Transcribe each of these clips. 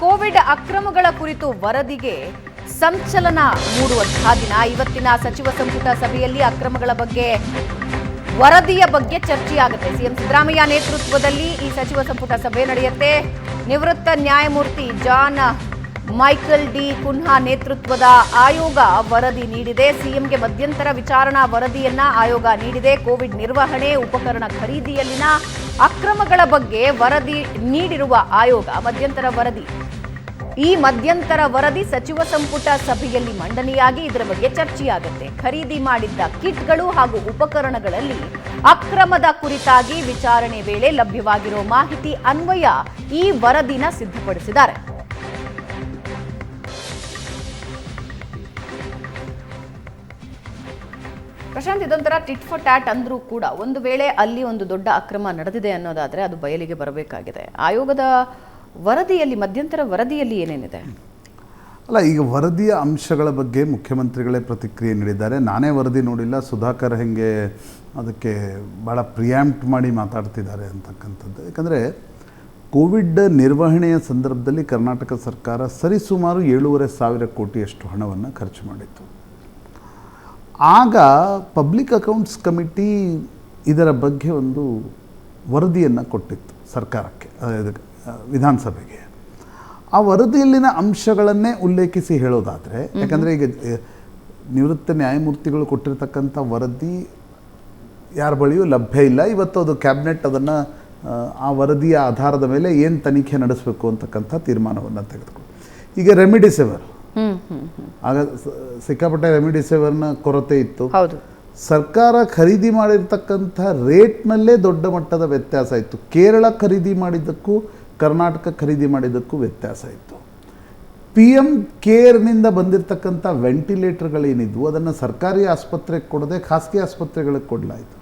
Covid ಅಕ್ರಮಗಳ ಕುರಿತು ವರದಿಗೆ ಸಂಚಲನ ಮೂಡುವಂತಹ ದಿನ ಇವತ್ತಿನ ಸಚಿವ ಸಂಪುಟ ಸಭೆಯಲ್ಲಿ ಅಕ್ರಮಗಳ ಬಗ್ಗೆ ವರದಿಯ ಬಗ್ಗೆ ಚರ್ಚೆಯಾಗುತ್ತೆ. ಸಿಎಂ ಸಿದ್ದರಾಮಯ್ಯ ನೇತೃತ್ವದಲ್ಲಿ ಈ ಸಚಿವ ಸಂಪುಟ ಸಭೆ ನಡೆಯುತ್ತೆ. ನಿವೃತ್ತ ನ್ಯಾಯಮೂರ್ತಿ ಜಾನ್ ಮೈಕಲ್ ಡಿ ಕುನ್ಹಾ ನೇತೃತ್ವದ ಆಯೋಗ ವರದಿ ನೀಡಿದೆ. ಸಿಎಂಗೆ ಮಧ್ಯಂತರ ವಿಚಾರಣಾ ವರದಿಯನ್ನ ಆಯೋಗ ನೀಡಿದೆ. ಕೋವಿಡ್ ನಿರ್ವಹಣೆ, ಉಪಕರಣ ಖರೀದಿಯಲ್ಲಿನ ಅಕ್ರಮಗಳ ಬಗ್ಗೆ ವರದಿ ನೀಡಿರುವ ಆಯೋಗ ಮಧ್ಯಂತರ ವರದಿ ಈ ಮಧ್ಯಂತರ ವರದಿ ಸಚಿವ ಸಂಪುಟ ಸಭೆಯಲ್ಲಿ ಮಂಡನೆಯಾಗಿ ಇದರ ಬಗ್ಗೆ ಚರ್ಚೆಯಾಗುತ್ತೆ. ಖರೀದಿ ಮಾಡಿದ್ದ ಕಿಟ್ಗಳು ಹಾಗೂ ಉಪಕರಣಗಳಲ್ಲಿ ಅಕ್ರಮದ ಕುರಿತಾಗಿ ವಿಚಾರಣೆ ವೇಳೆ ಲಭ್ಯವಾಗಿರುವ ಮಾಹಿತಿ ಅನ್ವಯ ಈ ವರದಿನ ಸಿದ್ಧಪಡಿಸಿದ್ದಾರೆ. ಪ್ರಶಾಂತ್, ಇದೊಂಥರ ಟಿಟ್ ಫಾರ್ ಟ್ಯಾಟ್ ಅಂದ್ರೂ ಕೂಡ ಒಂದು ವೇಳೆ ಅಲ್ಲಿ ಒಂದು ದೊಡ್ಡ ಅಕ್ರಮ ನಡೆದಿದೆ ಅನ್ನೋದಾದರೆ ಅದು ಬಯಲಿಗೆ ಬರಬೇಕಾಗಿದೆ. ಆಯೋಗದ ವರದಿಯಲ್ಲಿ, ಮಧ್ಯಂತರ ವರದಿಯಲ್ಲಿ ಏನೇನಿದೆ? ಅಲ್ಲ, ಈಗ ವರದಿಯ ಅಂಶಗಳ ಬಗ್ಗೆ ಮುಖ್ಯಮಂತ್ರಿಗಳೇ ಪ್ರತಿಕ್ರಿಯೆ ನೀಡಿದ್ದಾರೆ. ನಾನೇ ವರದಿ ನೋಡಿಲ್ಲ. ಸುಧಾಕರ್ ಹೆಂಗೆ ಅದಕ್ಕೆ ಭಾಳ ಪ್ರಿಯಾಂಪ್ಟ್ ಮಾಡಿ ಮಾತಾಡ್ತಿದ್ದಾರೆ ಅಂತಕ್ಕಂಥದ್ದು. ಯಾಕಂದರೆ, ಕೋವಿಡ್ ನಿರ್ವಹಣೆಯ ಸಂದರ್ಭದಲ್ಲಿ ಕರ್ನಾಟಕ ಸರ್ಕಾರ ಸರಿಸುಮಾರು ಏಳೂವರೆ ಸಾವಿರ ಕೋಟಿಯಷ್ಟು ಹಣವನ್ನು ಖರ್ಚು ಮಾಡಿತ್ತು. ಆಗ ಪಬ್ಲಿಕ್ ಅಕೌಂಟ್ಸ್ ಕಮಿಟಿ ಇದರ ಬಗ್ಗೆ ಒಂದು ವರದಿಯನ್ನು ಕೊಟ್ಟಿತ್ತು ಸರ್ಕಾರಕ್ಕೆ. ವಿಧಾನಸಭೆಗೆ. ಆ ವರದಿಯಲ್ಲಿನ ಅಂಶಗಳನ್ನೇ ಉಲ್ಲೇಖಿಸಿ ಹೇಳೋದಾದರೆ ಯಾಕಂದರೆ ಈಗ ನಿವೃತ್ತ ನ್ಯಾಯಮೂರ್ತಿಗಳು ಕೊಟ್ಟಿರ್ತಕ್ಕಂಥ ವರದಿ ಯಾರ ಬಳಿಯೂ ಲಭ್ಯ ಇಲ್ಲ. ಇವತ್ತು ಅದು ಕ್ಯಾಬಿನೆಟ್ ಅದನ್ನು ಆ ವರದಿಯ ಆಧಾರದ ಮೇಲೆ ಏನು ತನಿಖೆ ನಡೆಸಬೇಕು ಅಂತಕ್ಕಂಥ ತೀರ್ಮಾನವನ್ನು ತೆಗೆದುಕೊಂಡು ಈಗ ರೆಮಿಡಿಸಿವರ್. ಆಗ ಸಿಕ್ಕಾಪಟ್ಟೆ ರೆಮಿಡಿಸಿವರ್ನ ಕೊರತೆ ಇತ್ತು. ಸರ್ಕಾರ ಖರೀದಿ ಮಾಡಿರ್ತಕ್ಕಂಥ ರೇಟ್ನಲ್ಲೇ ದೊಡ್ಡ ಮಟ್ಟದ ವ್ಯತ್ಯಾಸ ಇತ್ತು. ಕೇರಳ ಖರೀದಿ ಮಾಡಿದ್ದಕ್ಕೂ ಕರ್ನಾಟಕ ಖರೀದಿ ಮಾಡಿದ್ದಕ್ಕೂ ವ್ಯತ್ಯಾಸ ಇತ್ತು. ಪಿ ಎಂ ಕೇರ್ನಿಂದ ಬಂದಿರತಕ್ಕಂಥ ವೆಂಟಿಲೇಟರ್ಗಳೇನಿದ್ವು ಅದನ್ನು ಸರ್ಕಾರಿ ಆಸ್ಪತ್ರೆಗೆ ಕೊಡದೆ ಖಾಸಗಿ ಆಸ್ಪತ್ರೆಗಳಿಗೆ ಕೊಡಲಾಯಿತು.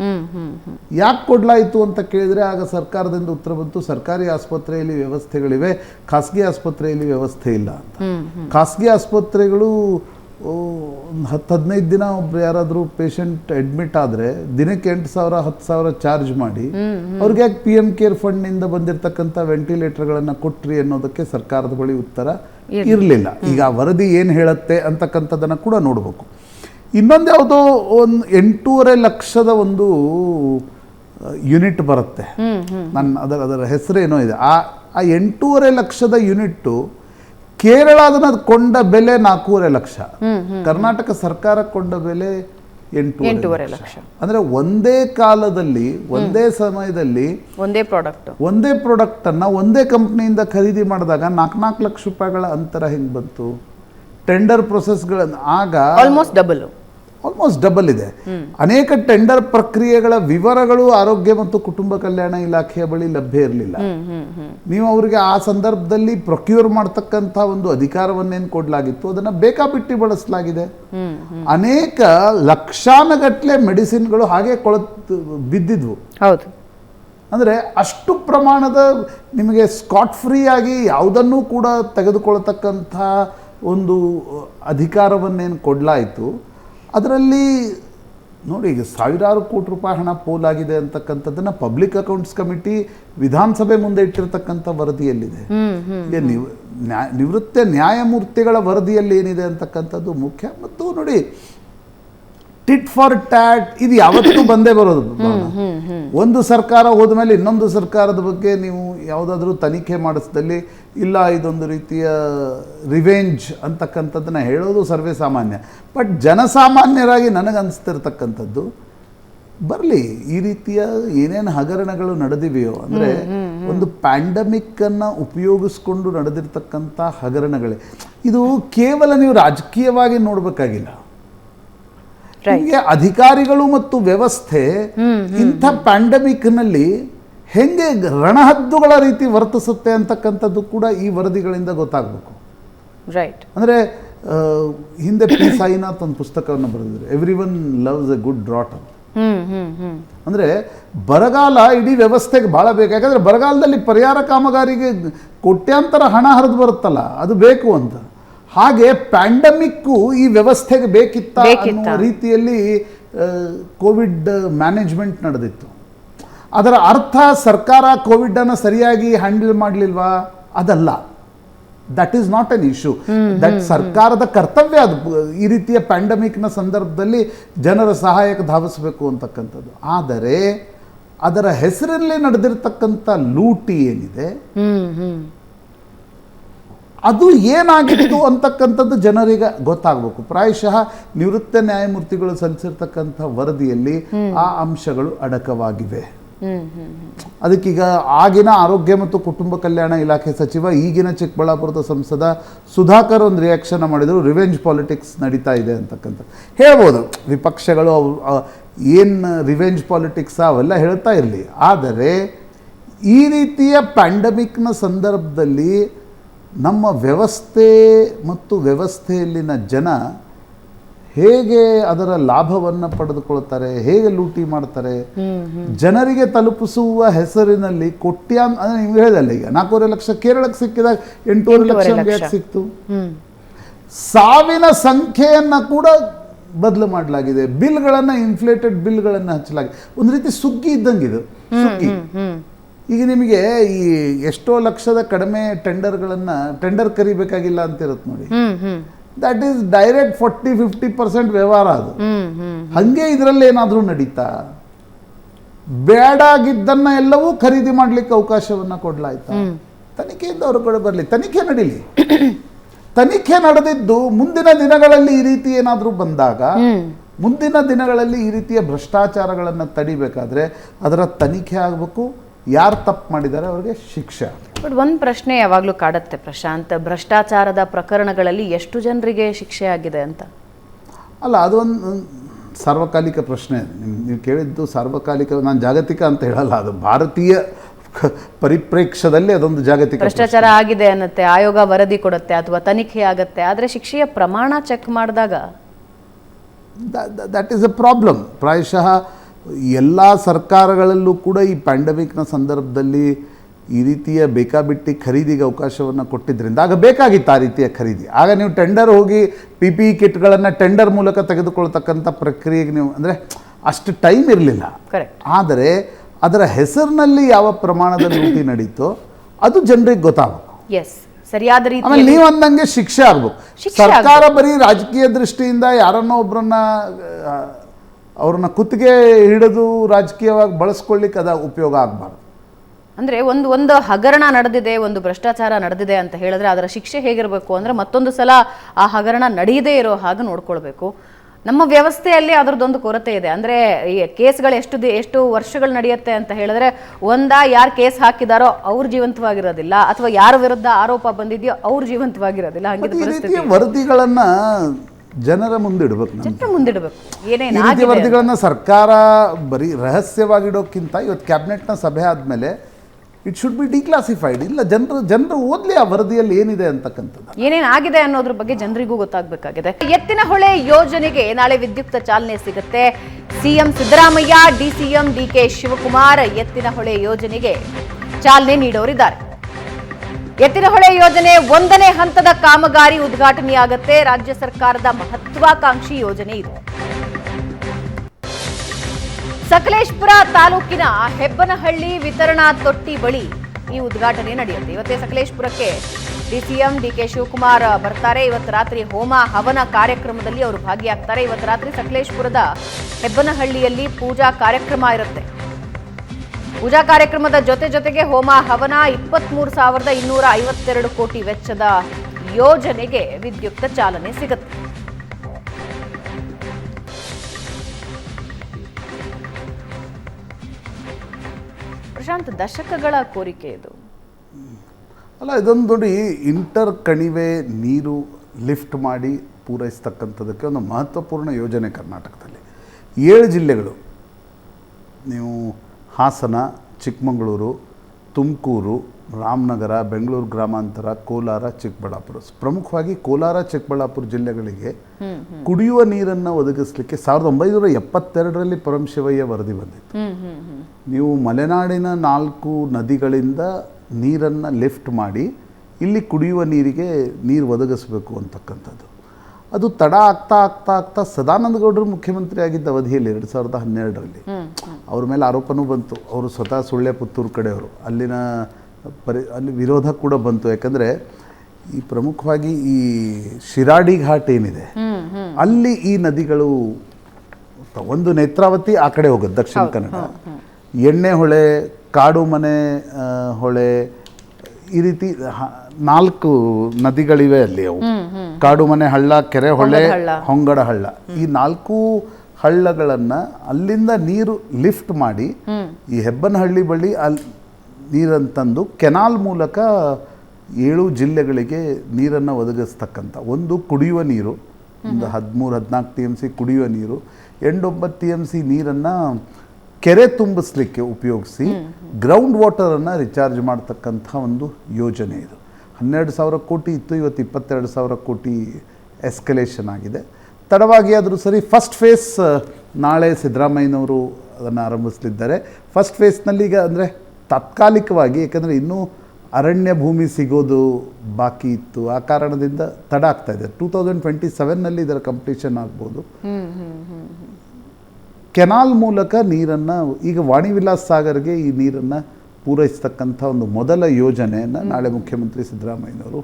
ಯಾಕೆ ಕೊಡಲಾಯಿತು ಅಂತ ಕೇಳಿದರೆ ಆಗ ಸರ್ಕಾರದಿಂದ ಉತ್ತರ ಬಂತು ಸರ್ಕಾರಿ ಆಸ್ಪತ್ರೆಯಲ್ಲಿ ವ್ಯವಸ್ಥೆಗಳಿವೆ ಖಾಸಗಿ ಆಸ್ಪತ್ರೆಯಲ್ಲಿ ವ್ಯವಸ್ಥೆ ಇಲ್ಲ ಅಂತ. ಖಾಸಗಿ ಆಸ್ಪತ್ರೆಗಳು ಒಂದು ಹತ್ತು ಹದಿನೈದು ದಿನ ಒಬ್ರು ಯಾರಾದರೂ ಪೇಷಂಟ್ ಅಡ್ಮಿಟ್ ಆದರೆ ದಿನಕ್ಕೆ ಎಂಟು ಸಾವಿರ ಹತ್ತು ಸಾವಿರ ಚಾರ್ಜ್ ಮಾಡಿ ಅವ್ರಿಗೆ ಯಾಕೆ ಪಿ ಎಂ ಕೇರ್ ಫಂಡ್ನಿಂದ ಬಂದಿರತಕ್ಕಂಥ ವೆಂಟಿಲೇಟರ್ಗಳನ್ನು ಕೊಟ್ರಿ ಅನ್ನೋದಕ್ಕೆ ಸರ್ಕಾರದ ಬಳಿ ಉತ್ತರ ಇರಲಿಲ್ಲ. ಈಗ ಆ ವರದಿ ಏನು ಹೇಳುತ್ತೆ ಅಂತಕ್ಕಂಥದ್ದನ್ನು ಕೂಡ ನೋಡಬೇಕು. ಇನ್ನೊಂದು ಯಾವುದೋ ಒಂದು ಎಂಟೂವರೆ ಲಕ್ಷದ ಒಂದು ಯೂನಿಟ್ ಬರುತ್ತೆ. ನನ್ನ ಅದರ ಅದರ ಹೆಸರೇನೋ ಇದೆ. ಆ ಆ ಎಂಟೂವರೆ ಲಕ್ಷದ ಯೂನಿಟ್ಟು ಕೇರಳ ಅದನ್ನ ಕೊಂಡ ಬೆಲೆ ನಾಲ್ಕೂವರೆ ಲಕ್ಷ. ಕರ್ನಾಟಕ ಸರ್ಕಾರ ಕೊಂಡ ಬೆಲೆ ಎಂಟೂವರೆ ಲಕ್ಷ. ಅಂದ್ರೆ ಒಂದೇ ಕಾಲದಲ್ಲಿ ಒಂದೇ ಸಮಯದಲ್ಲಿ ಒಂದೇ ಪ್ರಾಡಕ್ಟ್ ಒಂದೇ ಪ್ರಾಡಕ್ಟನ್ನು ಒಂದೇ ಕಂಪ್ನಿಯಿಂದ ಖರೀದಿ ಮಾಡಿದಾಗ ನಾಲ್ಕು ನಾಲ್ಕು ಲಕ್ಷ ರೂಪಾಯಿಗಳ ಅಂತರ ಹೆಂಗೆ ಬಂತು? ಟೆಂಡರ್ ಪ್ರೊಸೆಸ್ಗಳನ್ನು ಆಗ ಆಲ್ಮೋಸ್ಟ್ ಡಬಲ್ ಆಲ್ಮೋಸ್ಟ್ ಡಬಲ್ ಇದೆ. ಅನೇಕ ಟೆಂಡರ್ ಪ್ರಕ್ರಿಯೆಗಳ ವಿವರಗಳು ಆರೋಗ್ಯ ಮತ್ತು ಕುಟುಂಬ ಕಲ್ಯಾಣ ಇಲಾಖೆಯ ಬಳಿ ಲಭ್ಯ ಇರಲಿಲ್ಲ. ನೀವು ಅವರಿಗೆ ಆ ಸಂದರ್ಭದಲ್ಲಿ ಪ್ರೊಕ್ಯೂರ್ ಮಾಡ್ತಕ್ಕಂಥ ಒಂದು ಅಧಿಕಾರವನ್ನೇನು ಕೊಡಲಾಗಿತ್ತು ಅದನ್ನು ಬೇಕಾಬಿಟ್ಟಿ ಬಳಸಲಾಗಿದೆ. ಅನೇಕ ಲಕ್ಷಾನಗಟ್ಟಲೆ ಮೆಡಿಸಿನ್ಗಳು ಹಾಗೆ ಕೊಳತ್ ಬಿದ್ದಿದ್ವು. ಹೌದು. ಅಂದರೆ ಅಷ್ಟು ಪ್ರಮಾಣದ ನಿಮಗೆ ಸ್ಕಾಟ್ ಫ್ರೀ ಆಗಿ ಯಾವುದನ್ನೂ ಕೂಡ ತೆಗೆದುಕೊಳ್ತಕ್ಕಂಥ ಒಂದು ಅಧಿಕಾರವನ್ನೇನು ಕೊಡಲಾಯಿತು. ಅದರಲ್ಲಿ ನೋಡಿ ಈಗ ಸಾವಿರಾರು ಕೋಟಿ ರೂಪಾಯಿ ಹಣ ಪೋಲಾಗಿದೆ ಅಂತಕ್ಕಂಥದ್ದನ್ನ ಪಬ್ಲಿಕ್ ಅಕೌಂಟ್ಸ್ ಕಮಿಟಿ ವಿಧಾನಸಭೆ ಮುಂದೆ ಇಟ್ಟಿರ್ತಕ್ಕಂಥ ವರದಿಯಲ್ಲಿದೆ. ನಿವ್ ನಿವೃತ್ತ ನ್ಯಾಯಮೂರ್ತಿಗಳ ವರದಿಯಲ್ಲಿ ಏನಿದೆ ಅಂತಕ್ಕಂಥದ್ದು ಮುಖ್ಯ. ಮತ್ತು ನೋಡಿ ಟಿಟ್ ಫಾರ್ ಟ್ಯಾಟ್ ಇದು ಯಾವತ್ತೂ ಬಂದೇ ಬರೋದು. ಒಂದು ಸರ್ಕಾರ ಹೋದ್ಮೇಲೆ ಇನ್ನೊಂದು ಸರ್ಕಾರದ ಬಗ್ಗೆ ನೀವು ಯಾವುದಾದ್ರೂ ತನಿಖೆ ಮಾಡಿಸ್ದಲ್ಲಿ ಇಲ್ಲ ಇದೊಂದು ರೀತಿಯ ರಿವೆಂಜ್ ಅಂತಕ್ಕಂಥದ್ದನ್ನ ಹೇಳೋದು ಸರ್ವೇ ಸಾಮಾನ್ಯ. ಬಟ್ ಜನಸಾಮಾನ್ಯರಾಗಿ ನನಗನ್ಸ್ತಿರ್ತಕ್ಕಂಥದ್ದು ಬರಲಿ ಈ ರೀತಿಯ ಏನೇನು ಹಗರಣಗಳು ನಡೆದಿವೆಯೋ ಅಂದರೆ ಒಂದು ಪ್ಯಾಂಡಮಿಕ್ ಅನ್ನ ಉಪಯೋಗಿಸ್ಕೊಂಡು ನಡೆದಿರ್ತಕ್ಕಂಥ ಹಗರಣಗಳೇ. ಇದು ಕೇವಲ ನೀವು ರಾಜಕೀಯವಾಗಿ ನೋಡಬೇಕಾಗಿಲ್ಲ. ನಿಮಗೆ ಅಧಿಕಾರಿಗಳು ಮತ್ತು ವ್ಯವಸ್ಥೆ ಇಂಥ ಪ್ಯಾಂಡಮಿಕ್ನಲ್ಲಿ ಹೆಂಗೆ ರಣಹದ್ದುಗಳ ರೀತಿ ವರ್ತಿಸುತ್ತೆ ಅಂತಕ್ಕಂಥದ್ದು ಕೂಡ ಈ ವರದಿಗಳಿಂದ ಗೊತ್ತಾಗಬೇಕು. ರೈಟ್ ಅಂದರೆ ಹಿಂದೆ ಪಿ. ಸಾಯಿನಾಥ್ ಒಂದು ಪುಸ್ತಕವನ್ನು ಬರೆದಿದ್ರು everyone loves a good drought ಅಂತ ಅಂದರೆ ಬರಗಾಲ ಇಡೀ ವ್ಯವಸ್ಥೆಗೆ ಭಾಳ ಬೇಕು. ಯಾಕಂದರೆ ಬರಗಾಲದಲ್ಲಿ ಪರಿಹಾರ ಕಾಮಗಾರಿಗೆ ಕೋಟ್ಯಾಂತರ ಹಣ ಹರಿದು ಬರುತ್ತಲ್ಲ ಅದು ಬೇಕು ಅಂತ. ಹಾಗೆ ಪ್ಯಾಂಡಮಿಕ್ಕು ಈ ವ್ಯವಸ್ಥೆಗೆ ಬೇಕಿತ್ತ? ಅನ್ನುವ ರೀತಿಯಲ್ಲಿ ಕೋವಿಡ್ ಮ್ಯಾನೇಜ್ಮೆಂಟ್ ನಡೆದಿತ್ತು. ಅದರ ಅರ್ಥ ಸರ್ಕಾರ ಕೋವಿಡನ್ನು ಸರಿಯಾಗಿ ಹ್ಯಾಂಡಲ್ ಮಾಡಲಿಲ್ವಾ? ಅದಲ್ಲ. That is not an issue that ಸರ್ಕಾರದ ಕರ್ತವ್ಯ ಅದು. ಈ ರೀತಿಯ ಪ್ಯಾಂಡಮಿಕ್ನ ಸಂದರ್ಭದಲ್ಲಿ ಜನರ ಸಹಾಯಕ್ಕೆ ಧಾವಿಸಬೇಕು ಅಂತಕ್ಕಂಥದ್ದು. ಆದರೆ ಅದರ ಹೆಸರಲ್ಲಿ ನಡೆದಿರ್ತಕ್ಕಂಥ ಲೂಟಿ ಏನಿದೆ? ಅದು ಏನಾಗಿತ್ತು ಅಂತಕ್ಕಂಥದ್ದು ಜನರಿಗೆ ಗೊತ್ತಾಗಬೇಕು. ಪ್ರಾಯಶಃ ನಿವೃತ್ತ ನ್ಯಾಯಮೂರ್ತಿಗಳು ಸಲ್ಲಿಸಿರ್ತಕ್ಕಂಥ ವರದಿಯಲ್ಲಿ ಆ ಅಂಶಗಳು ಅಡಕವಾಗಿವೆ. ಅದಕ್ಕೀಗ ಆಗಿನ ಆರೋಗ್ಯ ಮತ್ತು ಕುಟುಂಬ ಕಲ್ಯಾಣ ಇಲಾಖೆ ಸಚಿವ, ಈಗಿನ ಚಿಕ್ಕಬಳ್ಳಾಪುರದ ಸಂಸದ ಸುಧಾಕರ್ ಒಂದು ರಿಯಾಕ್ಷನ್ ಮಾಡಿದರು ರಿವೆಂಜ್ ಪಾಲಿಟಿಕ್ಸ್ ನಡೀತಾ ಇದೆ ಅಂತಕ್ಕಂಥ. ಹೇಳ್ಬೋದು, ವಿಪಕ್ಷಗಳು ಏನು ರಿವೆಂಜ್ ಪಾಲಿಟಿಕ್ಸ್ ಅವೆಲ್ಲ ಹೇಳ್ತಾ ಇರಲಿ. ಆದರೆ ಈ ರೀತಿಯ ಪ್ಯಾಂಡಮಿಕ್ನ ಸಂದರ್ಭದಲ್ಲಿ ನಮ್ಮ ವ್ಯವಸ್ಥೆ ಮತ್ತು ವ್ಯವಸ್ಥೆಯಲ್ಲಿನ ಜನ ಹೇಗೆ ಅದರ ಲಾಭವನ್ನು ಪಡೆದುಕೊಳ್ತಾರೆ ಹೇಗೆ ಲೂಟಿ ಮಾಡ್ತಾರೆ ಜನರಿಗೆ ತಲುಪಿಸುವ ಹೆಸರಿನಲ್ಲಿ ಕೊಟ್ಯ ಅಂದರೆ ನೀವು ಹೇಳಿದಲ್ಲ ಈಗ ನಾಲ್ಕೂವರೆ ಲಕ್ಷ ಕೇರಳಕ್ಕೆ ಸಿಕ್ಕಿದಾಗ ಎಂಟೂವರೆ ಲಕ್ಷ ಯಾಕೆ ಸಿಕ್ತು? ಸಾವಿನ ಸಂಖ್ಯೆಯನ್ನು ಕೂಡ ಬದಲು ಮಾಡಲಾಗಿದೆ ಬಿಲ್ಗಳನ್ನು ಇನ್ಫ್ಲೇಟೆಡ್ ಬಿಲ್ಗಳನ್ನು ಹಚ್ಚಲಾಗಿದೆ. ಒಂದು ರೀತಿ ಸುಗ್ಗಿ ಇದ್ದಂಗಿದು ಸುಗ್ಗಿ. ಹ್ಮ್. ಈಗ ನಿಮಗೆ ಈ ಎಷ್ಟೋ ಲಕ್ಷದ ಕಡಿಮೆ ಟೆಂಡರ್ಗಳನ್ನು ಟೆಂಡರ್ ಕರಿಬೇಕಾಗಿಲ್ಲ ಅಂತ ಇರುತ್ತೆ ನೋಡಿ. That is direct forty fifty percent ವ್ಯವಹಾರ ಅದು. ಹಂಗೆ ಇದರಲ್ಲಿ ಏನಾದರೂ ನಡೀತಾ? ಬೇಡಾಗಿದ್ದನ್ನ ಎಲ್ಲವೂ ಖರೀದಿ ಮಾಡ್ಲಿಕ್ಕೆ ಅವಕಾಶವನ್ನ ಕೊಡ್ಲಾಯ್ತಾ? ತನಿಖೆಯಿಂದ ಅವರು ಕೂಡ ಬರಲಿ. ತನಿಖೆ ನಡೀಲಿ. ತನಿಖೆ ನಡೆದಿದ್ದು ಮುಂದಿನ ದಿನಗಳಲ್ಲಿ ಈ ರೀತಿ ಏನಾದರೂ ಬಂದಾಗ ಮುಂದಿನ ದಿನಗಳಲ್ಲಿ ಈ ರೀತಿಯ ಭ್ರಷ್ಟಾಚಾರಗಳನ್ನು ತಡಿಬೇಕಾದ್ರೆ ಅದರ ತನಿಖೆ ಆಗಬೇಕು ಯಾರು ತಪ್ಪು ಮಾಡಿದ್ದಾರೆ ಅವರಿಗೆ ಶಿಕ್ಷೆ. ಬಟ್ ಒಂದು ಪ್ರಶ್ನೆ ಯಾವಾಗಲೂ ಕಾಡುತ್ತೆ ಪ್ರಶಾಂತ್ ಭ್ರಷ್ಟಾಚಾರದ ಪ್ರಕರಣಗಳಲ್ಲಿ ಎಷ್ಟು ಜನರಿಗೆ ಶಿಕ್ಷೆ ಆಗಿದೆ ಅಂತ? ಅಲ್ಲ ಅದೊಂದು ಸಾರ್ವಕಾಲಿಕ ಪ್ರಶ್ನೆ. ನೀವು ಕೇಳಿದ್ದು ಸಾರ್ವಕಾಲಿಕ ನಾನು ಜಾಗತಿಕ ಅಂತ ಹೇಳಲ್ಲ ಅದು ಭಾರತೀಯ ಪರಿಪ್ರೇಕ್ಷದಲ್ಲಿ ಪರಿಪ್ರೇಕ್ಷ್ಯದಲ್ಲಿ ಅದೊಂದು ಜಾಗತಿಕ ಭ್ರಷ್ಟಾಚಾರ ಆಗಿದೆ ಅನ್ನತ್ತೆ ಆಯೋಗ ವರದಿ ಕೊಡುತ್ತೆ ಅಥವಾ ತನಿಖೆ ಆಗತ್ತೆ ಆದರೆ ಶಿಕ್ಷೆಯ ಪ್ರಮಾಣ ಚೆಕ್ ಮಾಡಿದಾಗ? ದಟ್ ಈಸ್ ಅ ಪ್ರಾಬ್ಲಮ್ ಪ್ರಾಯಶಃ ಎಲ್ಲ ಸರ್ಕಾರಗಳಲ್ಲೂ ಕೂಡ ಈ ಪ್ಯಾಂಡಮಿಕ್ನ ಸಂದರ್ಭದಲ್ಲಿ ಈ ರೀತಿಯ ಬೇಕಾಬಿಟ್ಟಿ ಖರೀದಿಗೆ ಅವಕಾಶವನ್ನು ಕೊಟ್ಟಿದ್ದರಿಂದ ಆಗ ಬೇಕಾಗಿತ್ತು ಆ ರೀತಿಯ ಖರೀದಿ. ಆಗ ನೀವು ಟೆಂಡರ್ ಹೋಗಿ ಪಿ ಪಿ ಕಿಟ್ಗಳನ್ನು ಟೆಂಡರ್ ಮೂಲಕ ತೆಗೆದುಕೊಳ್ತಕ್ಕಂಥ ಪ್ರಕ್ರಿಯೆಗೆ ನೀವು ಅಂದರೆ ಅಷ್ಟು ಟೈಮ್ ಇರಲಿಲ್ಲ. ಕರೆಕ್ಟ್ ಆದರೆ ಅದರ ಹೆಸರಿನಲ್ಲಿ ಯಾವ ಪ್ರಮಾಣದ ಲೂಟಿ ನಡೀತೋ ಅದು ಜನರಿಗೆ ಗೊತ್ತಾಗಬೇಕು. ಎಸ್ ಸರಿಯಾದ ರೀತಿ ಆಮೇಲೆ ನೀವು ಅಂದಂಗೆ ಶಿಕ್ಷೆ ಆಗ್ಬೇಕು. ಸರ್ಕಾರ ಬರೀ ರಾಜಕೀಯ ದೃಷ್ಟಿಯಿಂದ ಯಾರನ್ನೋ ಒಬ್ಬರನ್ನ ಅವ್ರನ್ನ ಕುತ್ತಿಗೆ ಹಿಡಿದು ರಾಜಕೀಯವಾಗಿ ಬಳಸ್ಕೊಳ್ಳಿಕ್ಕೆ ಅದ ಉಪಯೋಗ ಆಗಬಾರ್ದು. ಅಂದ್ರೆ ಒಂದು ಒಂದು ಹಗರಣ ನಡೆದಿದೆ ಒಂದು ಭ್ರಷ್ಟಾಚಾರ ನಡೆದಿದೆ ಅಂತ ಹೇಳಿದ್ರೆ ಅದರ ಶಿಕ್ಷೆ ಹೇಗಿರಬೇಕು ಅಂದ್ರೆ ಮತ್ತೊಂದು ಸಲ ಆ ಹಗರಣ ನಡೆಯದೇ ಇರೋ ಹಾಗೆ ನೋಡ್ಕೊಳ್ಬೇಕು. ನಮ್ಮ ವ್ಯವಸ್ಥೆಯಲ್ಲಿ ಅದರದ್ದೊಂದು ಕೊರತೆ ಇದೆ. ಅಂದ್ರೆ ಈ ಕೇಸ್ಗಳು ಎಷ್ಟು ದಿ- ಎಷ್ಟು ವರ್ಷಗಳು ನಡೆಯುತ್ತೆ ಅಂತ ಹೇಳಿದ್ರೆ ಒಂದ ಯಾರು ಕೇಸ್ ಹಾಕಿದಾರೋ ಅವ್ರು ಜೀವಂತವಾಗಿರೋದಿಲ್ಲ ಅಥವಾ ಯಾರ ವಿರುದ್ಧ ಆರೋಪ ಬಂದಿದೆಯೋ ಅವ್ರು ಜೀವಂತವಾಗಿರೋದಿಲ್ಲ ಹಾಗೆ ವರದಿಗಳನ್ನು ಜನರ ಮುಂದಿಡ್ಬೇಕು ಜನರ ಮುಂದಿಡಬೇಕು. ಏನೇನು ವರದಿಗಳನ್ನ ಸರ್ಕಾರ ಬರೀ ರಹಸ್ಯವಾಗಿಡೋಕ್ಕಿಂತ ಇವತ್ತು ಕ್ಯಾಬಿನೆಟ್ನ ಸಭೆ ಆದಮೇಲೆ ಇಟ್ ಶುಡ್ ಬಿ ಡಿಕ್ಲಾಸಿಫೈಡ್ ಇಲ್ಲ ಜನರು ಜನರು ಓದ್ಲಿ ಆ ವರದಿಯಲ್ಲಿ ಏನಿದೆ ಅಂತಕ್ಕಂಥದ್ದು. ಏನೇನು ಆಗಿದೆ ಅನ್ನೋದ್ರ ಬಗ್ಗೆ ಜನರಿಗೂ ಗೊತ್ತಾಗಬೇಕಾಗಿದೆ. ಎತ್ತಿನ ಹೊಳೆ ಯೋಜನೆಗೆ ನಾಳೆ ವಿದ್ಯುಕ್ತ ಚಾಲನೆ ಸಿಗುತ್ತೆ. CM Siddaramaiah DCM DK Shivakumar Yettinahole ಯೋಜನೆಗೆ ಚಾಲನೆ ನೀಡೋರಿದ್ದಾರೆ. ಎತ್ತಿನ ಹೊಳೆ ಯೋಜನೆ ಒಂದನೇ ಹಂತದ ಕಾಮಗಾರಿ ಉದ್ಘಾಟನೆಯಾಗುತ್ತೆ. ರಾಜ್ಯ ಸರ್ಕಾರದ ಮಹತ್ವಾಕಾಂಕ್ಷಿ ಯೋಜನೆ ಇದು. ಸಕಲೇಶ್ಪುರ ತಾಲೂಕಿನ ಹೆಬ್ಬನಹಳ್ಳಿ ವಿತರಣಾ ತೊಟ್ಟಿ ಬಳಿ ಈ ಉದ್ಘಾಟನೆ ನಡೆಯುತ್ತೆ. ಇವತ್ತೇ ಸಕಲೇಶ್ಪುರಕ್ಕೆ ಡಿಸಿಎಂ ಡಿಕೆ ಶಿವಕುಮಾರ್ ಬರ್ತಾರೆ. ಇವತ್ತು ರಾತ್ರಿ ಹೋಮ ಹವನ ಕಾರ್ಯಕ್ರಮದಲ್ಲಿ ಅವರು ಭಾಗಿಯಾಗ್ತಾರೆ. ಇವತ್ತು ರಾತ್ರಿ ಸಕಲೇಶ್ಪುರದ ಹೆಬ್ಬನಹಳ್ಳಿಯಲ್ಲಿ ಪೂಜಾ ಕಾರ್ಯಕ್ರಮ ಇರುತ್ತೆ. ಪೂಜಾ ಕಾರ್ಯಕ್ರಮದ ಜೊತೆ ಜೊತೆಗೆ ಹೋಮ ಹವನ ಇಪ್ಪತ್ಮೂರು ಸಾವಿರದ ಇನ್ನೂರ ಐವತ್ತೆರಡು ಕೋಟಿ ವೆಚ್ಚದ ಯೋಜನೆಗೆ ವಿದ್ಯುಕ್ತ ಚಾಲನೆ ಸಿಗುತ್ತೆ. ಪ್ರಶಾಂತ್, ದಶಕಗಳ ಕೋರಿಕೆ ಇದು. ಅಲ್ಲ, ಇದೊಂದು ನೋಡಿ ಇಂಟರ್ ಕಣಿವೆ ನೀರು ಲಿಫ್ಟ್ ಮಾಡಿ ಪೂರೈಸ್ತಕ್ಕಂಥದ್ದಕ್ಕೆ ಒಂದು ಮಹತ್ವಪೂರ್ಣ ಯೋಜನೆ ಕರ್ನಾಟಕದಲ್ಲಿ. ಏಳು ಜಿಲ್ಲೆಗಳು. ನೀವು ಹಾಸನ ಚಿಕ್ಕಮಗಳೂರು ತುಮಕೂರು ರಾಮನಗರ ಬೆಂಗಳೂರು ಗ್ರಾಮಾಂತರ ಕೋಲಾರ ಚಿಕ್ಕಬಳ್ಳಾಪುರ. ಪ್ರಮುಖವಾಗಿ ಕೋಲಾರ ಚಿಕ್ಕಬಳ್ಳಾಪುರ ಜಿಲ್ಲೆಗಳಿಗೆ ಕುಡಿಯುವ ನೀರನ್ನು ಒದಗಿಸಲಿಕ್ಕೆ ಸಾವಿರದ ಒಂಬೈನೂರ ಎಪ್ಪತ್ತೆರಡರಲ್ಲಿ ಪರಮಶಿವಯ್ಯ ವರದಿ ಬಂದಿತ್ತು. ನೀವು ಮಲೆನಾಡಿನ ನಾಲ್ಕು ನದಿಗಳಿಂದ ನೀರನ್ನು ಲಿಫ್ಟ್ ಮಾಡಿ ಇಲ್ಲಿ ಕುಡಿಯುವ ನೀರಿಗೆ ನೀರು ಒದಗಿಸಬೇಕು ಅಂತಕ್ಕಂಥದ್ದು. ಅದು ತಡ ಆಗ್ತಾ ಆಗ್ತಾ ಆಗ್ತಾ ಸದಾನಂದ ಗೌಡರು ಮುಖ್ಯಮಂತ್ರಿ ಆಗಿದ್ದ ಅವಧಿಯಲ್ಲಿ ಎರಡು ಸಾವಿರದ ಹನ್ನೆರಡರಲ್ಲಿ. ಅವ್ರ ಮೇಲೆ ಆರೋಪನೂ ಬಂತು. ಅವರು ಸ್ವತಃ ಸುಳ್ಳೆ ಪುತ್ತೂರು ಕಡೆಯವರು. ಅಲ್ಲಿನ ಪರಿ ಅಲ್ಲಿ ವಿರೋಧ ಕೂಡ ಬಂತು. ಯಾಕಂದರೆ ಈ ಪ್ರಮುಖವಾಗಿ ಈ ಶಿರಾಡಿ ಘಾಟ್ ಏನಿದೆ ಅಲ್ಲಿ ಈ ನದಿಗಳು ಒಂದು ನೇತ್ರಾವತಿ ಆ ಕಡೆ ಹೋಗುತ್ತೆ ದಕ್ಷಿಣ ಕನ್ನಡ. ಎಣ್ಣೆ ಹೊಳೆ ಕಾಡು ಮನೆ ಹೊಳೆ ಈ ರೀತಿ ನಾಲ್ಕು ನದಿಗಳಿವೆ ಅಲ್ಲಿ ಅವು. ಕಾಡು ಮನೆ ಹಳ್ಳ ಕೆರೆ ಹೊಳೆ ಹೊಂಗಡ ಹಳ್ಳ ಈ ನಾಲ್ಕು ಹಳ್ಳಗಳನ್ನ ಅಲ್ಲಿಂದ ನೀರು ಲಿಫ್ಟ್ ಮಾಡಿ ಈ ಹೆಬ್ಬನಹಳ್ಳಿ ಬಳಿ ಅಲ್ಲಿ ನೀರನ್ನು ತಂದು ಕೆನಾಲ್ ಮೂಲಕ ಏಳು ಜಿಲ್ಲೆಗಳಿಗೆ ನೀರನ್ನು ಒದಗಿಸ್ತಕ್ಕಂಥ ಒಂದು ಕುಡಿಯುವ ನೀರು ಒಂದು ಹದಿಮೂರು ಹದಿನಾಲ್ಕು ಟಿ ಎಂ ಸಿ ಕುಡಿಯುವ ನೀರು ಎಂಟೊಂಬತ್ತು ಟಿ ಎಂ ಸಿ ನೀರನ್ನು ಕೆರೆ ತುಂಬಿಸ್ಲಿಕ್ಕೆ ಉಪಯೋಗಿಸಿ ಗ್ರೌಂಡ್ ವಾಟರನ್ನು ರಿಚಾರ್ಜ್ ಮಾಡ್ತಕ್ಕಂಥ ಒಂದು ಯೋಜನೆ ಇದು. ಹನ್ನೆರಡು ಸಾವಿರ ಕೋಟಿ ಇತ್ತು ಇವತ್ತು ಇಪ್ಪತ್ತೆರಡು ಸಾವಿರ ಕೋಟಿ ಎಸ್ಕಲೇಷನ್ ಆಗಿದೆ. ತಡವಾಗಿ ಆದರೂ ಸರಿ ಫಸ್ಟ್ ಫೇಸ್ ನಾಳೆ ಸಿದ್ದರಾಮಯ್ಯನವರು ಅದನ್ನು ಆರಂಭಿಸಲಿದ್ದಾರೆ. ಫಸ್ಟ್ ಫೇಸ್ನಲ್ಲಿ ಈಗ ಅಂದರೆ ತಾತ್ಕಾಲಿಕವಾಗಿ ಯಾಕಂದರೆ ಇನ್ನೂ ಅರಣ್ಯ ಭೂಮಿ ಸಿಗೋದು ಬಾಕಿ ಇತ್ತು. ಆ ಕಾರಣದಿಂದ ತಡ ಆಗ್ತಾ ಇದೆ. ಟೂ ತೌಸಂಡ್ ಟ್ವೆಂಟಿ ಸೆವೆನ್ನಲ್ಲಿ ಇದರ ಕಂಪ್ಲೀಷನ್ ಆಗ್ಬೋದು. ಕೆನಾಲ್ ಮೂಲಕ ನೀರನ್ನು ಈಗ ವಾಣಿ ವಿಲಾಸ್ ಸಾಗರ್ಗೆ ಈ ನೀರನ್ನು ಪೂರೈಸ್ತಕ್ಕಂಥ ಒಂದು ಮೊದಲ ಯೋಜನೆಯನ್ನು ನಾಳೆ ಮುಖ್ಯಮಂತ್ರಿ ಸಿದ್ದರಾಮಯ್ಯನವರು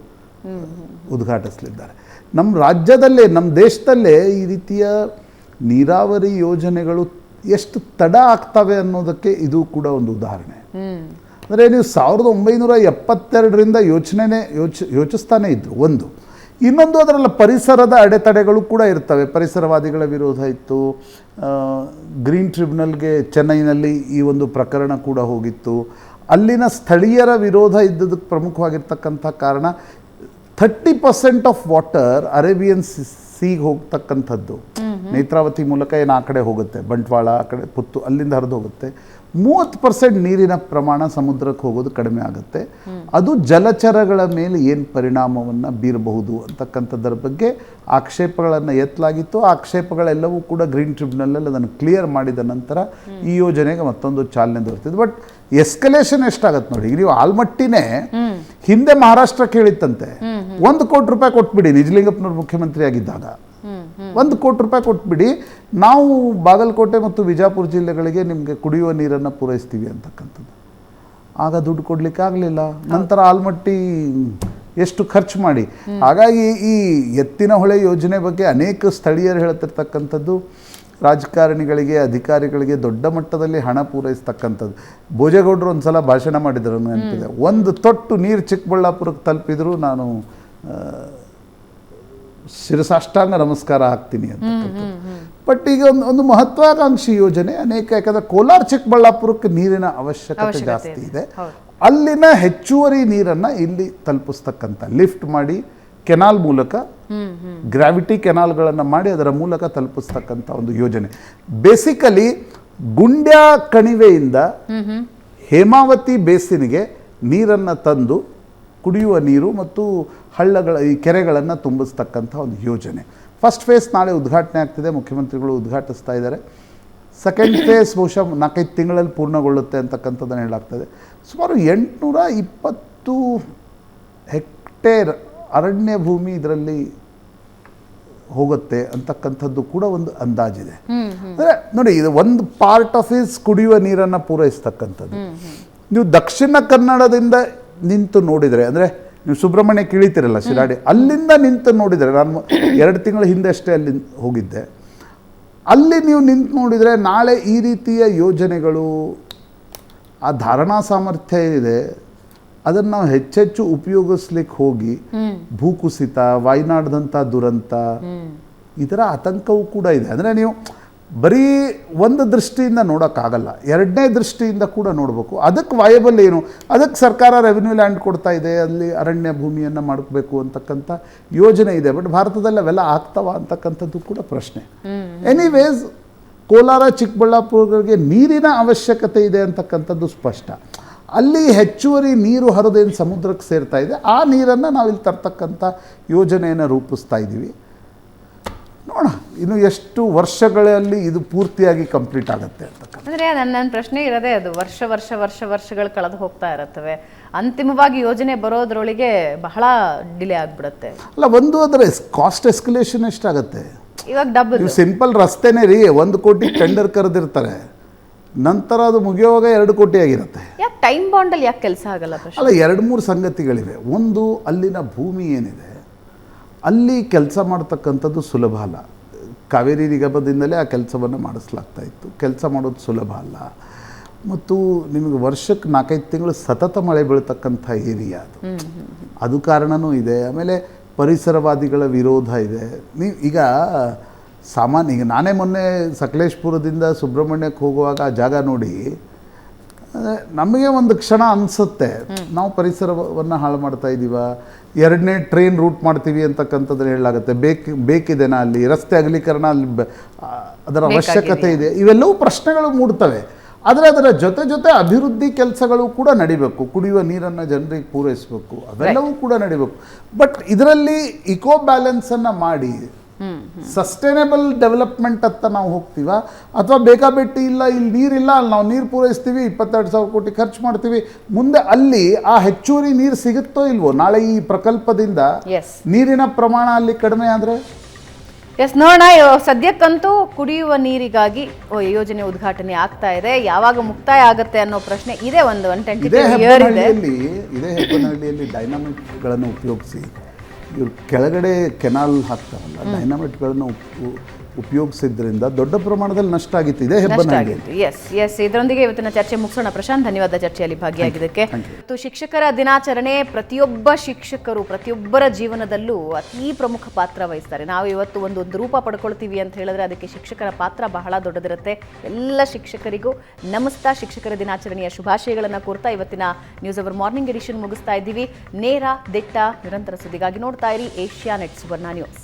ಉದ್ಘಾಟಿಸಲಿದ್ದಾರೆ. ನಮ್ಮ ರಾಜ್ಯದಲ್ಲೇ ನಮ್ಮ ದೇಶದಲ್ಲೇ ಈ ರೀತಿಯ ನೀರಾವರಿ ಯೋಜನೆಗಳು ಎಷ್ಟು ತಡ ಆಗ್ತವೆ ಅನ್ನೋದಕ್ಕೆ ಇದು ಕೂಡ ಒಂದು ಉದಾಹರಣೆ. ಅಂದರೆ ನೀವು ಸಾವಿರದ ಒಂಬೈನೂರ ಎಪ್ಪತ್ತೆರಡರಿಂದ ಯೋಚನೆನೇ ಯೋಚ ಯೋಚಿಸ್ತಾನೆ ಇದ್ರು ಒಂದು. ಇನ್ನೊಂದು ಅದರಲ್ಲ ಪರಿಸರದ ಅಡೆತಡೆಗಳು ಕೂಡ ಇರ್ತವೆ. ಪರಿಸರವಾದಿಗಳ ವಿರೋಧ ಇತ್ತು. ಗ್ರೀನ್ ಟ್ರಿಬ್ಯುನಲ್ಗೆ ಚೆನ್ನೈನಲ್ಲಿ ಈ ಒಂದು ಪ್ರಕರಣ ಕೂಡ ಹೋಗಿತ್ತು. ಅಲ್ಲಿನ ಸ್ಥಳೀಯರ ವಿರೋಧ ಇದ್ದದಕ್ಕೆ ಪ್ರಮುಖವಾಗಿರ್ತಕ್ಕಂಥ ಕಾರಣ thirty percent of water Arabian ಸೀಗೆ ಹೋಗ್ತಕ್ಕಂಥದ್ದು. ನೇತ್ರಾವತಿ ಮೂಲಕ ಏನು ಆ ಕಡೆ ಹೋಗುತ್ತೆ? ಬಂಟ್ವಾಳ ಆ ಕಡೆ ಪುತ್ತು ಅಲ್ಲಿಂದ ಹರಿದು ಹೋಗುತ್ತೆ. ಮೂವತ್ತು ಪರ್ಸೆಂಟ್ ನೀರಿನ ಪ್ರಮಾಣ ಸಮುದ್ರಕ್ಕೆ ಹೋಗೋದು ಕಡಿಮೆ ಆಗುತ್ತೆ. ಅದು ಜಲಚರಗಳ ಮೇಲೆ ಏನು ಪರಿಣಾಮವನ್ನು ಬೀರಬಹುದು ಅಂತಕ್ಕಂಥದ್ದರ ಬಗ್ಗೆ ಆಕ್ಷೇಪಗಳನ್ನು ಎತ್ತಲಾಗಿತ್ತು. ಆಕ್ಷೇಪಗಳೆಲ್ಲವೂ ಕೂಡ ಗ್ರೀನ್ ಟ್ರಿಬ್ಯುನಲಲ್ಲಿ ಅದನ್ನು ಕ್ಲಿಯರ್ ಮಾಡಿದ ನಂತರ ಈ ಯೋಜನೆಗೆ ಮತ್ತೊಂದು ಚಾಲನೆ ದೊರೆತಿದೆ. ಬಟ್ ಎಸ್ಕಲೇಷನ್ ಎಷ್ಟಾಗತ್ತೆ ನೋಡಿ ಈಗ ನೀವು ಆಲ್ಮಟ್ಟಿನೇ ಹಿಂದೆ ಮಹಾರಾಷ್ಟ್ರ ಕೇಳಿತ್ತಂತೆ ಒಂದು ಕೋಟಿ ರೂಪಾಯಿ ಕೊಟ್ಬಿಡಿ, ನಿಜಲಿಂಗಪ್ಪನವ್ರು ಮುಖ್ಯಮಂತ್ರಿ ಆಗಿದ್ದಾಗ ಒಂದು ಕೋಟಿ ರೂಪಾಯಿ ಕೊಟ್ಬಿಡಿ, ನಾವು ಬಾಗಲಕೋಟೆ ಮತ್ತು ವಿಜಾಪುರ ಜಿಲ್ಲೆಗಳಿಗೆ ನಿಮಗೆ ಕುಡಿಯುವ ನೀರನ್ನು ಪೂರೈಸ್ತೀವಿ ಅಂತಕ್ಕಂಥದ್ದು. ಆಗ ದುಡ್ಡು ಕೊಡ್ಲಿಕ್ಕೆ ಆಗಲಿಲ್ಲ. ನಂತರ ಆಲ್ಮಟ್ಟಿ ಎಷ್ಟು ಖರ್ಚು ಮಾಡಿ. ಹಾಗಾಗಿ ಈ ಎತ್ತಿನ ಹೊಳೆ ಯೋಜನೆ ಬಗ್ಗೆ ಅನೇಕ ಸ್ಥಳೀಯರು ಹೇಳ್ತಿರ್ತಕ್ಕಂಥದ್ದು. ರಾಜಕಾರಣಿಗಳಿಗೆ ಅಧಿಕಾರಿಗಳಿಗೆ ದೊಡ್ಡ ಮಟ್ಟದಲ್ಲಿ ಹಣ ಪೂರೈಸ್ತಕ್ಕಂಥದ್ದು. ಭೋಜೇಗೌಡರು ಒಂದು ಸಲ ಭಾಷಣ ಮಾಡಿದರು ನೆನಪಿದೆ ಒಂದು ತೊಟ್ಟು ನೀರು ಚಿಕ್ಕಬಳ್ಳಾಪುರಕ್ಕೆ ತಲುಪಿದ್ರು ನಾನು ಶಿರಸಾಷ್ಟಾಂಗ ನಮಸ್ಕಾರ ಹಾಕ್ತೀನಿ ಅಂತ ಬಟ್ ಈಗ ಒಂದು ಒಂದು ಮಹತ್ವಾಕಾಂಕ್ಷಿ ಯೋಜನೆ ಅನೇಕ ಯಾಕಂದ್ರೆ ಕೋಲಾರ ಚಿಕ್ಕಬಳ್ಳಾಪುರಕ್ಕೆ ನೀರಿನ ಅವಶ್ಯಕತೆ ಜಾಸ್ತಿ. ಇದೆ. ಅಲ್ಲಿನ ಹೆಚ್ಚುವರಿ ನೀರನ್ನು ಇಲ್ಲಿ ತಲುಪಿಸ್ತಕ್ಕಂಥ ಲಿಫ್ಟ್ ಮಾಡಿ ಕೆನಾಲ್ ಮೂಲಕ ಗ್ರಾವಿಟಿ ಕೆನಾಲ್ಗಳನ್ನು ಮಾಡಿ ಅದರ ಮೂಲಕ ತಲುಪಿಸ್ತಕ್ಕಂಥ ಒಂದು ಯೋಜನೆ. ಬೇಸಿಕಲಿ ಗುಂಡ್ಯ ಕಣಿವೆಯಿಂದ ಹೇಮಾವತಿ ಬೇಸಿನಿಗೆ ನೀರನ್ನು ತಂದು ಕುಡಿಯುವ ನೀರು ಮತ್ತು ಹಳ್ಳಗಳ, ಈ ಕೆರೆಗಳನ್ನು ತುಂಬಿಸ್ತಕ್ಕಂಥ ಒಂದು ಯೋಜನೆ. ಫಸ್ಟ್ ಫೇಸ್ ನಾಳೆ ಉದ್ಘಾಟನೆ ಆಗ್ತಿದೆ, ಮುಖ್ಯಮಂತ್ರಿಗಳು ಉದ್ಘಾಟಿಸ್ತಾ ಇದ್ದಾರೆ. ಸೆಕೆಂಡ್ ಫೇಸ್ ಬಹುಶಃ ನಾಲ್ಕೈದು ತಿಂಗಳಲ್ಲಿ ಪೂರ್ಣಗೊಳ್ಳುತ್ತೆ ಅಂತಕ್ಕಂಥದ್ದನ್ನು ಹೇಳಲಾಗ್ತದೆ. ಸುಮಾರು ಎಂಟುನೂರ ಇಪ್ಪತ್ತು ಹೆಕ್ಟೇರ್ ಅರಣ್ಯ ಭೂಮಿ ಇದರಲ್ಲಿ ಹೋಗುತ್ತೆ ಅಂತಕ್ಕಂಥದ್ದು ಕೂಡ ಒಂದು ಅಂದಾಜಿದೆ. ಅಂದರೆ ನೋಡಿ ಇದು ಒಂದು ಪಾರ್ಟ್ ಆಫ್ ಇಸ್ ಕುಡಿಯುವ ನೀರನ್ನು ಪೂರೈಸ್ತಕ್ಕಂಥದ್ದು. ನೀವು ದಕ್ಷಿಣ ಕನ್ನಡದಿಂದ ನಿಂತು ನೋಡಿದರೆ ಅಂದರೆ ನೀವು ಸುಬ್ರಹ್ಮಣ್ಯ ಕಿಳಿತಿರಲ್ಲ ಶಿರಾಡಿ ಅಲ್ಲಿಂದ ನಿಂತು ನೋಡಿದರೆ ನಾನು ಎರಡು ತಿಂಗಳ ಹಿಂದೆ ಅಷ್ಟೇ ಅಲ್ಲಿ ಹೋಗಿದ್ದೆ. ಅಲ್ಲಿ ನೀವು ನಿಂತು ನೋಡಿದರೆ ನಾಳೆ ಈ ರೀತಿಯ ಯೋಜನೆಗಳು ಆ ಧಾರಣಾ ಸಾಮರ್ಥ್ಯ ಇದೆ ಅದನ್ನು ನಾವು ಹೆಚ್ಚೆಚ್ಚು ಉಪಯೋಗಿಸ್ಲಿಕ್ಕೆ ಹೋಗಿ ಭೂಕುಸಿತ ವಾಯ್ನಾಡ್ದಂಥ ದುರಂತ ಇದರ ಆತಂಕವೂ ಕೂಡ ಇದೆ. ಅಂದರೆ ನೀವು ಬರೀ ಒಂದು ದೃಷ್ಟಿಯಿಂದ ನೋಡೋಕ್ಕಾಗಲ್ಲ ಎರಡನೇ ದೃಷ್ಟಿಯಿಂದ ಕೂಡ ನೋಡಬೇಕು. ಅದಕ್ಕೆ ವಯಬಲ್ ಏನು? ಅದಕ್ಕೆ ಸರ್ಕಾರ ರೆವಿನ್ಯೂ ಲ್ಯಾಂಡ್ ಕೊಡ್ತಾ ಇದೆ ಅಲ್ಲಿ ಅರಣ್ಯ ಭೂಮಿಯನ್ನು ಮಾಡಬೇಕು ಅಂತಕ್ಕಂಥ ಯೋಜನೆ ಇದೆ. ಬಟ್ ಭಾರತದಲ್ಲಿ ಅವೆಲ್ಲ ಆಗ್ತಾವ ಅಂತಕ್ಕಂಥದ್ದು ಕೂಡ ಪ್ರಶ್ನೆ. ಎನಿವೇಸ್ ಕೋಲಾರ ಚಿಕ್ಕಬಳ್ಳಾಪುರಗಳಿಗೆ ನೀರಿನ ಅವಶ್ಯಕತೆ ಇದೆ ಅಂತಕ್ಕಂಥದ್ದು ಸ್ಪಷ್ಟ. ಅಲ್ಲಿ ಹೆಚ್ಚುವರಿ ನೀರು ಹರಿದೇನು ಸಮುದ್ರಕ್ಕೆ ಸೇರ್ತಾ ಇದೆ ಆ ನೀರನ್ನು ನಾವಿಲ್ಲಿ ತರ್ತಕ್ಕಂಥ ಯೋಜನೆಯನ್ನು ರೂಪಿಸ್ತಾ ಇದ್ದೀವಿ ನೋಡೋಣ ಇನ್ನು ಎಷ್ಟು ವರ್ಷಗಳಲ್ಲಿ ಇದು ಪೂರ್ತಿಯಾಗಿ ಕಂಪ್ಲೀಟ್ ಆಗುತ್ತೆ ಅಂದರೆ ಅಂದ್ರೆ ನನ್ನ ನನ್ನ ಪ್ರಶ್ನೆ ಇರೋದೇ ಅದು ವರ್ಷ ವರ್ಷ ವರ್ಷ ವರ್ಷಗಳು ಕಳೆದು ಹೋಗ್ತಾ ಇರುತ್ತವೆ. ಅಂತಿಮವಾಗಿ ಯೋಜನೆ ಬರೋದ್ರೊಳಗೆ ಬಹಳ ಡಿಲೇ ಆಗಿಬಿಡುತ್ತೆ. ಅಲ್ಲ ಒಂದು ಅದರ ಕಾಸ್ಟ್ ಎಸ್ಕಲೇಷನ್ ಎಷ್ಟಾಗುತ್ತೆ? ಇವಾಗ ಡಬಲ್ ಸಿಂಪಲ್ ರಸ್ತೆನೇ ರೀ ಒಂದು ಕೋಟಿ ಟೆಂಡರ್ ಕರೆದಿರ್ತಾರೆ. ನಂತರ ಅದು ಮುಗಿಯುವಾಗ ಎರಡು ಕೋಟಿ ಆಗಿರುತ್ತೆ. ಯಾಕೆ ಟೈಮ್ ಬಾಂಡಲ್ಲಿ ಯಾಕೆ ಕೆಲಸ ಆಗಲ್ಲ ಅಲ್ಲ ಎರಡು ಮೂರು ಸಂಗತಿಗಳಿವೆ. ಒಂದು ಅಲ್ಲಿನ ಭೂಮಿ ಏನಿದೆ ಅಲ್ಲಿ ಕೆಲಸ ಮಾಡ್ತಕ್ಕಂಥದ್ದು ಸುಲಭ ಅಲ್ಲ. ಕಾವೇರಿ ನಿಗಮದಿಂದಲೇ ಆ ಕೆಲಸವನ್ನು ಮಾಡಿಸ್ಲಾಗ್ತಾ ಇತ್ತು. ಕೆಲಸ ಮಾಡೋದು ಸುಲಭ ಅಲ್ಲ. ಮತ್ತು ನಿಮಗೆ ವರ್ಷಕ್ಕೆ ನಾಲ್ಕೈದು ತಿಂಗಳು ಸತತ ಮಳೆ ಬೀಳ್ತಕ್ಕಂಥ ಏರಿಯಾ ಅದು. ಅದು ಕಾರಣನೂ ಇದೆ. ಆಮೇಲೆ ಪರಿಸರವಾದಿಗಳ ವಿರೋಧ ಇದೆ. ನೀವು ಈಗ ಸಾಮಾನ್ಯ ಈಗ ನಾನೇ ಮೊನ್ನೆ ಸಕಲೇಶ್ಪುರದಿಂದ ಸುಬ್ರಹ್ಮಣ್ಯಕ್ಕೆ ಹೋಗುವಾಗ ಆ ಜಾಗ ನೋಡಿ ನಮಗೆ ಒಂದು ಕ್ಷಣ ಅನಿಸುತ್ತೆ. ನಾವು ಪರಿಸರವನ್ನು ಹಾಳು ಮಾಡ್ತಾ ಇದ್ದೀವ ಎರಡನೇ ಟ್ರೈನ್ ರೂಟ್ ಮಾಡ್ತೀವಿ ಅಂತಕ್ಕಂಥದ್ದನ್ನು ಹೇಳಲಾಗುತ್ತೆ. ಬೇಕು ಬೇಕಿದೆನಾ ಅಲ್ಲಿ? ರಸ್ತೆ ಅಗಲೀಕರಣ ಅಲ್ಲಿ ಅದರ ಅವಶ್ಯಕತೆ ಇದೆ. ಇವೆಲ್ಲವೂ ಪ್ರಶ್ನೆಗಳು ಮೂಡ್ತವೆ. ಆದರೆ ಅದರ ಜೊತೆ ಜೊತೆ ಅಭಿವೃದ್ಧಿ ಕೆಲಸಗಳು ಕೂಡ ನಡಿಬೇಕು. ಕುಡಿಯುವ ನೀರನ್ನು ಜನರಿಗೆ ಪೂರೈಸಬೇಕು. ಅವೆಲ್ಲವೂ ಕೂಡ ನಡಿಬೇಕು. ಬಟ್ ಇದರಲ್ಲಿ ಇಕೋ ಬ್ಯಾಲೆನ್ಸನ್ನು ಮಾಡಿ ಸಸ್ಟೈನೇಬಲ್ ಡೆವಲಪ್ಮೆಂಟ್ ಅಂತ ನಾವು ಹೋಗ್ತೀವ? ಅಥವಾ ಬೇಕಾಬಿಟ್ಟಿ ಇಲ್ಲ ಇಲ್ಲಿ ನೀರಿಲ್ಲ ಅಲ್ಲಿ ನಾವು ನೀರು ಪೂರೈಸ್ತೀವಿ ಇಪ್ಪತ್ತೆರಡು ಸಾವಿರ ಕೋಟಿ ಖರ್ಚು ಮಾಡ್ತೀವಿ. ಮುಂದೆ ಅಲ್ಲಿ ಆ ಹೆಚ್ಚುವರಿ ನೀರು ಸಿಗುತ್ತೋ ಇಲ್ವೋ? ನಾಳೆ ಈ ಪ್ರಕಲ್ಪದಿಂದ ನೀರಿನ ಪ್ರಮಾಣ ಅಲ್ಲಿ ಕಡಿಮೆ ಆದರೆ? ಎಸ್ ನೋಡೋಣ. ಸದ್ಯಕ್ಕಂತೂ ಕುಡಿಯುವ ನೀರಿಗಾಗಿ ಯೋಜನೆ ಉದ್ಘಾಟನೆ ಆಗ್ತಾ ಇದೆ. ಯಾವಾಗ ಮುಕ್ತಾಯ ಆಗುತ್ತೆ ಅನ್ನೋ ಪ್ರಶ್ನೆ ಇದೆ ಒಂದು ಇದೇ ಇದೆ. ಹೆಬ್ಬನಹಳ್ಳಿಯಲ್ಲಿ ಇದೇ ಉಪಯೋಗಿಸಿ. ಇವ್ರು ಕೆಳಗಡೆ ಕೆನಾಲ್ ಹಾಕ್ತಾರಲ್ಲ ಡೈನಮೈಟ್ಗಳನ್ನು ಉಪಯೋಗಿಸಿದ್ರಿಂದ ದೊಡ್ಡ ಪ್ರಮಾಣದಲ್ಲಿ ನಷ್ಟ ಆಗಿತ್ತು. ಇದೇ ಎಸ್ ಎಸ್ ಇದರೊಂದಿಗೆ ಇವತ್ತಿನ ಚರ್ಚೆ ಮುಗಿಸೋಣ. ಪ್ರಶಾಂತ್ ಧನ್ಯವಾದ ಚರ್ಚೆಯಲ್ಲಿ ಭಾಗಿಯಾಗಿದ್ದಕ್ಕೆ. ಮತ್ತು ಶಿಕ್ಷಕರ ದಿನಾಚರಣೆ ಪ್ರತಿಯೊಬ್ಬ ಶಿಕ್ಷಕರು ಪ್ರತಿಯೊಬ್ಬರ ಜೀವನದಲ್ಲೂ ಅತೀ ಪ್ರಮುಖ ಪಾತ್ರ ವಹಿಸ್ತಾರೆ. ನಾವು ಇವತ್ತು ಒಂದು ಒಂದು ರೂಪ ಪಡ್ಕೊಳ್ತೀವಿ ಅಂತ ಹೇಳಿದ್ರೆ ಅದಕ್ಕೆ ಶಿಕ್ಷಕರ ಪಾತ್ರ ಬಹಳ ದೊಡ್ಡದಿರುತ್ತೆ. ಎಲ್ಲ ಶಿಕ್ಷಕರಿಗೂ ನಮಸ್ತಾ. ಶಿಕ್ಷಕರ ದಿನಾಚರಣೆಯ ಶುಭಾಶಯಗಳನ್ನು ಕೋರ್ತಾ ಇವತ್ತಿನ ನ್ಯೂಸ್ ಅವರ್ ಮಾರ್ನಿಂಗ್ ಎಡಿಷನ್ ಮುಗಿಸ್ತಾ ಇದ್ದೀವಿ. ನೇರ ದಿಟ್ಟ ನಿರಂತರ ಸುದ್ದಿಗಾಗಿ ನೋಡ್ತಾ ಇರಿ Asia net Suvarna news.